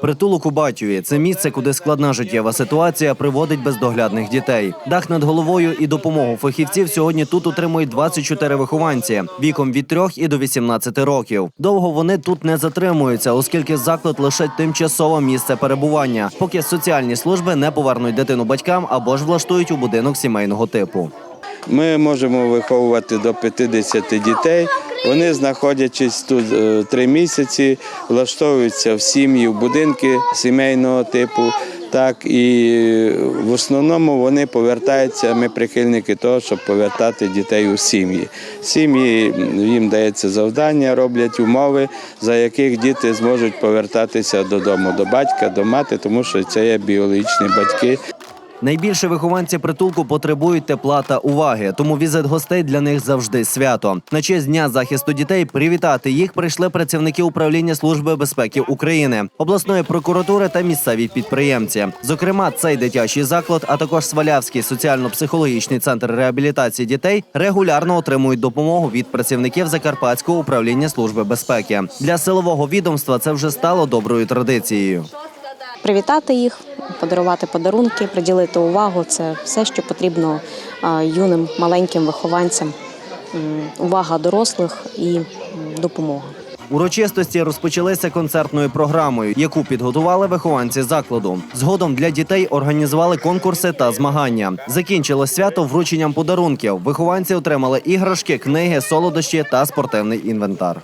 Притулок у Батюві це місце, куди складна життєва ситуація приводить бездоглядних дітей. Дах над головою і допомогу фахівців сьогодні тут утримують 24 вихованці віком від 3 і до 18 років. Довго вони тут не затримуються, оскільки заклад лише тимчасове місце перебування, поки соціальні служби не повернуть дитину батькам або ж влаштують у будинок сімейного типу. Ми можемо виховувати до 50 дітей. Вони, знаходячись тут е, три місяці, влаштовуються в сім'ї, в будинки сімейного типу. Так і в основному вони повертаються. Ми прихильники того, щоб повертати дітей у сім'ї. Сім'ї їм дається завдання, роблять умови, за яких діти зможуть повертатися додому, до батька, до мати, тому що це є біологічні батьки. Найбільше вихованці притулку потребують тепла та уваги, тому візит гостей для них завжди свято. На честь дня захисту дітей привітати їх прийшли працівники управління служби безпеки України, обласної прокуратури та місцеві підприємці. Зокрема, цей дитячий заклад, а також Свалявський соціально-психологічний центр реабілітації дітей регулярно отримують допомогу від працівників Закарпатського управління служби безпеки. Для силового відомства це вже стало доброю традицією. привітати їх, подарувати подарунки, приділити увагу. Це все, що потрібно юним маленьким вихованцям. Увага дорослих і допомога. Урочистості розпочалися концертною програмою, яку підготували вихованці закладу. Згодом для дітей організували конкурси та змагання. Закінчилось свято врученням подарунків. Вихованці отримали іграшки, книги, солодощі та спортивний інвентар.